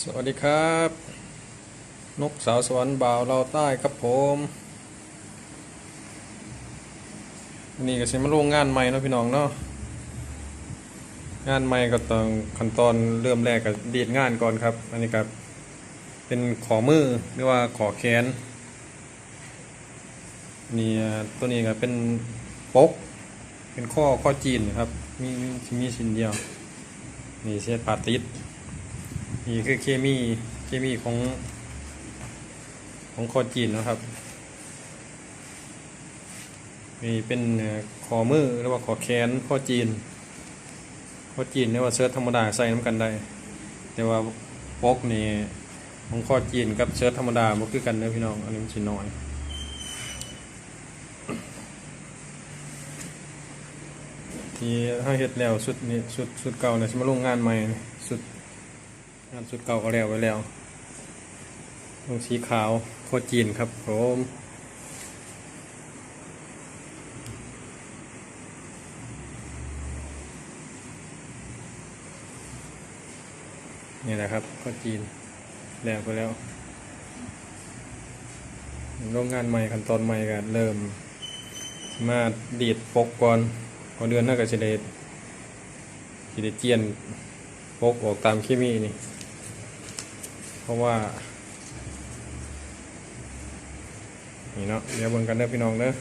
สวัสดีครับ นกสาวสวรรค์บ่าวเราใต้ครับผมนี่ก็สิมาลงงานใหม่เนาะพี่น้องเนาะงานใหม่ก็ต้องขั้นตอนเริ่มแรกก็ดีดงานก่อนครับ อันนี้ก็เป็นขอมือหรือว่าขอแขนนี่ตัวนี้ก็เป็นปก เป็นข้อข้อจีนครับ มีมีมีชิ้นเดียวนี่เศษปาติด นี่คือเคมีเคมีของของคอจีนนะครับนี่เป็นคอมือหรือว่าคอแขนคอจีนคอจีนเรียว่าเชิ้ตธรรมดาใส่น้ำกันได้ แต่ว่าปกนี่ของคอจีนกับเชิ้ตธรรมดาบ่คือกันเด้อพี่น้องอันนี้มันสิน้อยที่ถ้าเฮ็ดแล้วสุดนี่สุดสุดเก่าเนี่ยสิมาลงงานใหม่สุด งานสุดเก่าก็แล้วไว้แล้วลงสีขาวโคจีนครับผมนี่แหละครับโคตรจีนแล้วไปแล้วโรงงานใหม่ขั้นตอนใหม่ก็เริ่ม มาดีดปกก่อนพอเดือนหน้าก็จะได้จะได้เจียนปกออกตามเคมีนี่ เพราะว่านี่เนาะเดี๋ยวเบิ่งกันเด้อพี่น้องเด้อ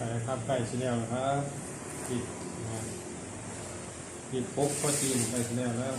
ไก่ครับไก่ชแนลนะครับปิดปิดปกก็จีนไก่ชแนลแล้ว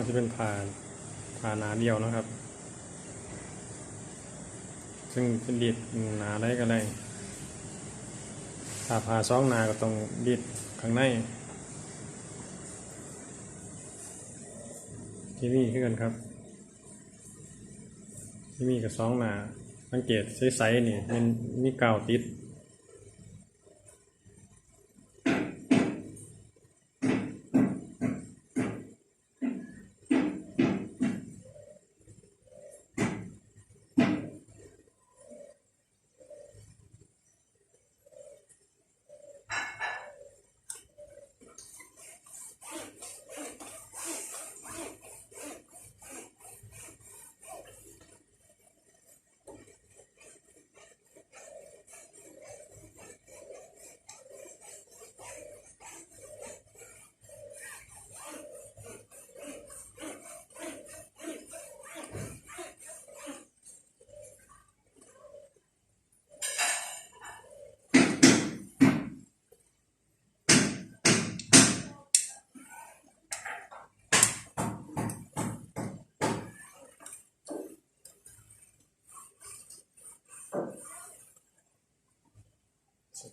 าขาจะเป็นผ่าผ่าหนาเดียวนะครับ ซึ่งเป็นดีดหนาได้ก็ได้ถ้าผ่าสองหนาก็ต้องดีดข้างในที่นี่คือกันครับ ที่นี่กับสองหนาสังเกตใสๆนี่มันมีกาวติด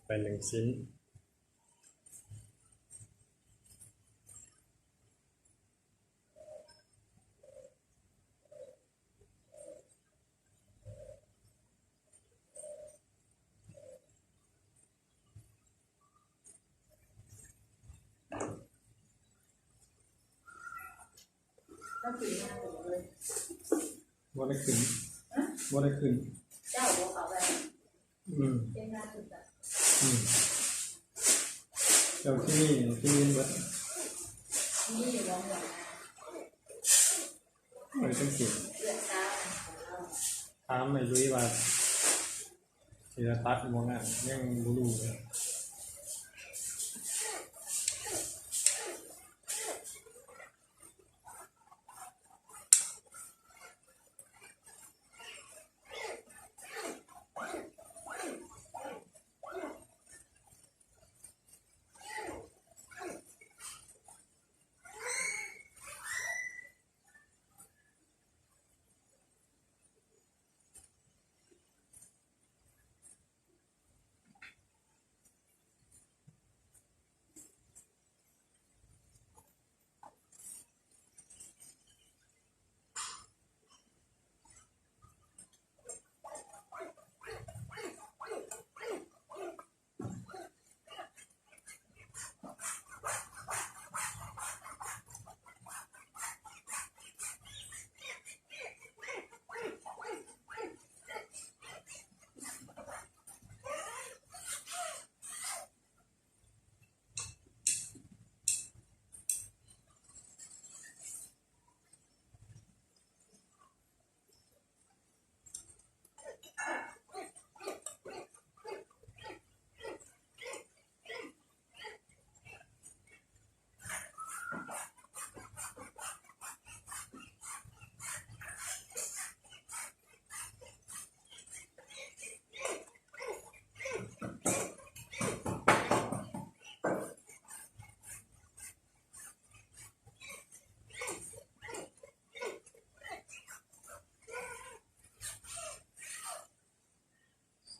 ไปหนึ่งชิ้น บ่ได้ขึ้นบ่ได้ขึ้นเจ้าบ่เข้าไปอืมเป็นการฝึก เจ้าที่นี่ที่นี่เบิดนี่อยู่ร้องหลังบ่ได้สังเกตเลือดตาของเราถามไอ้ลุยว่าสิจะตัดบ่งอะยังบ่รู้เลย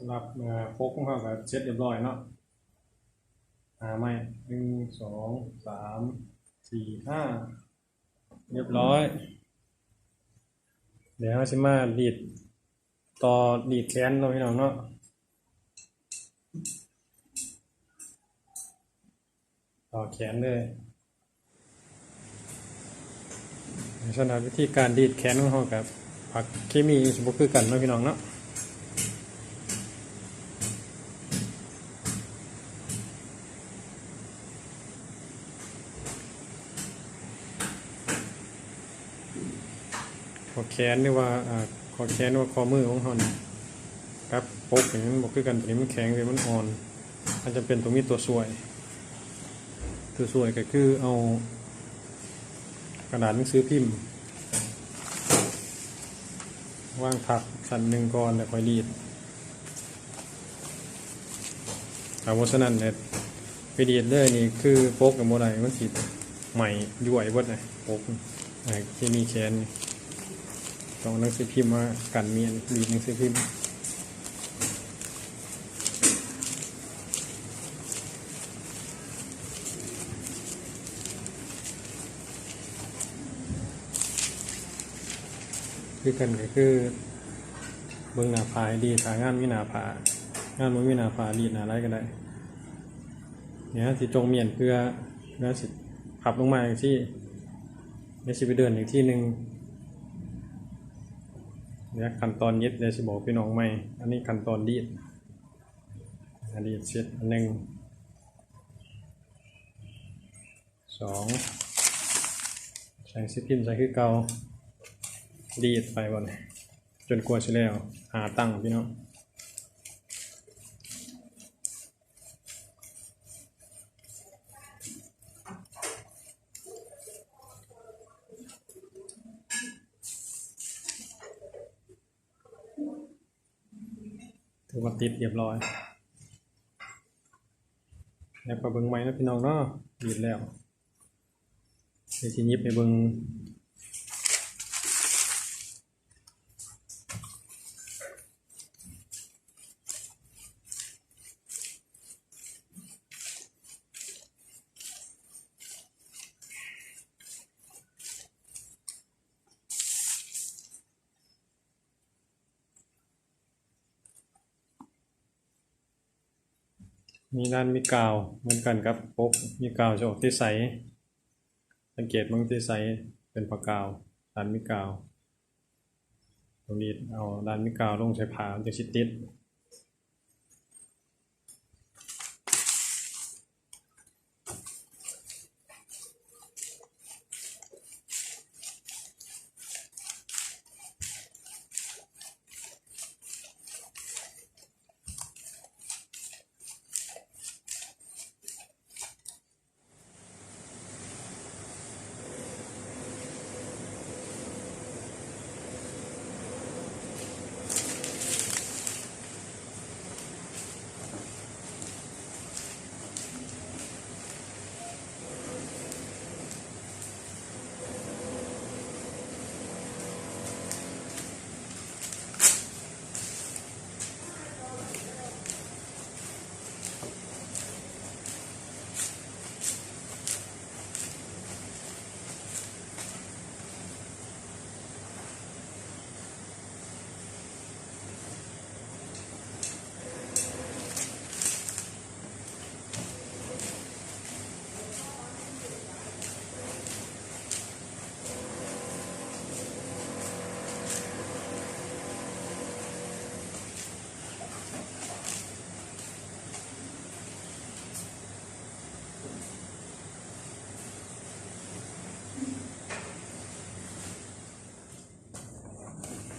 ำหรับโฟกของเขาก็เสร็จเรียบร้อยเนาะหาไม่หนึ่งสองสามสี่ห้าเรียบร้อย เดี๋ยวเราจะมาดีดต่อดีดแขนเราพี่น้องเนาะต่อแขนเลยสำหรับวิธีการดีดแขนของเขากับผักเคมีสมบูรคือกันเนาะพี่น้องเนาะ อแขนหรือว่าอ่าขอแขนหรือว่าคอมือของเขานี่ครับปกอย่างนั้นบอกคือกันตัวนี้มันแข็งตัวนี้มันอ่อนมันจะเป็นตรงนี้ตัวสวย ตัวสวยก็คือเอา กระดาษหนังสือพิมพ์วางทับสันหนึ่งก่อนแล้วค่อยรีดแต่ว่าฉะนั้นเนี่ยไปดีดเลยนี่คือโปกกับโมไดมันสีใหม่ย่วยเบดเลยโป๊กอ่าที่มีแขนนี่ ต้องหนังสือพิมพ์มากันเมียนบีหนังสือพิมพ์คือกันก็คือ เบื้องหน้าผาดีถ่ายงานวินาผางานมันวินาผาดีหนาไรก็ได้เนี่ยสิจงเมียนเพื่อเพื่อสิขับลงมาอย่างที่ไม่ใช่ไปเดินอีกที่หนึ่ง เนี่ยขั้นตอนยึดเดี๋ยวจะบอกพี่น้องใหม่ อันนี้ขั้นตอนดีดอันดีดเสร็จอันหนึ่งสองใส่ซิพิมพ์ใส่คือเกาดีดไปบนจนกลัวสิแล้วหาตั้งพี่น้อง ติดเรียบร้อย แล้วก็เบิ้งไม้นะพี่น้องเนาะดีดแล้วเดี๋ยวทีนี้ไปเบิ้ง มีด้านมีกาวเหมือนกันครับปกมีกาวจะออกที่ใส สังเกตมังที่ใสเป็นปากกาวด้านมีกาว ตรงนี้เอาด้านมีกาวลงใช้ผ้ามันจะสิติด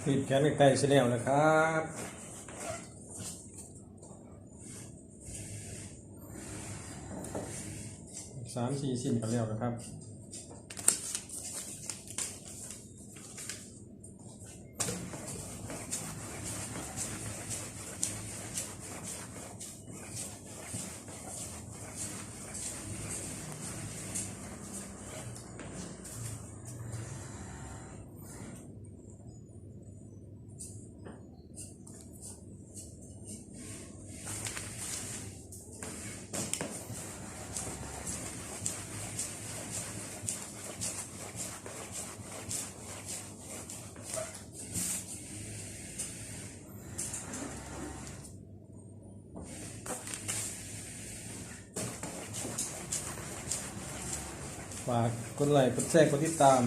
ติดแขนใกล้ๆเสร็จแล้วนะครับสามสี่สิ้นกันแล้วนะครับ ฝากกดไลค์กดแชร์กดติดตาม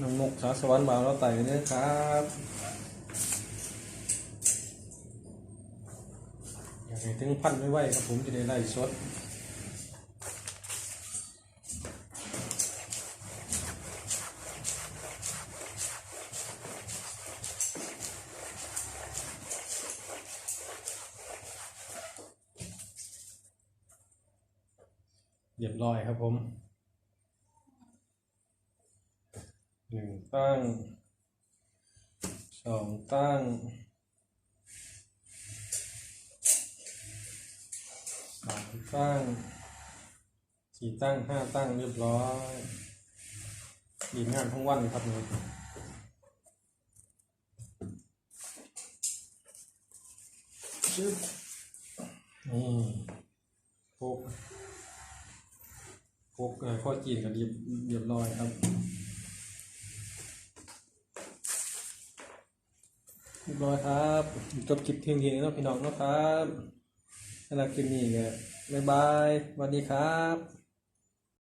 น้องนกสาวสวรรค์บ่าวเราไต่ด้วยครับอยากให้ถึงพันไม่ไหวครับผมจะได้ไล่สดเรียบร้อยครับผม หนึ่ง ตั้งสองตั้งสามตั้งสี่ตั้งห้าตั้งเรียบร้อยดีงานทั้งวันครับนี่ชึบนี่โป๊กพกข้อจีนกันเรียบเรียบร้อยครับ เรียบร้อยครับจบคลิปเพียงเทีนี้แล้วพี่น้องนะครับสำหรับคลิปนี้ก็บ๊ายบายสวัสดีครับ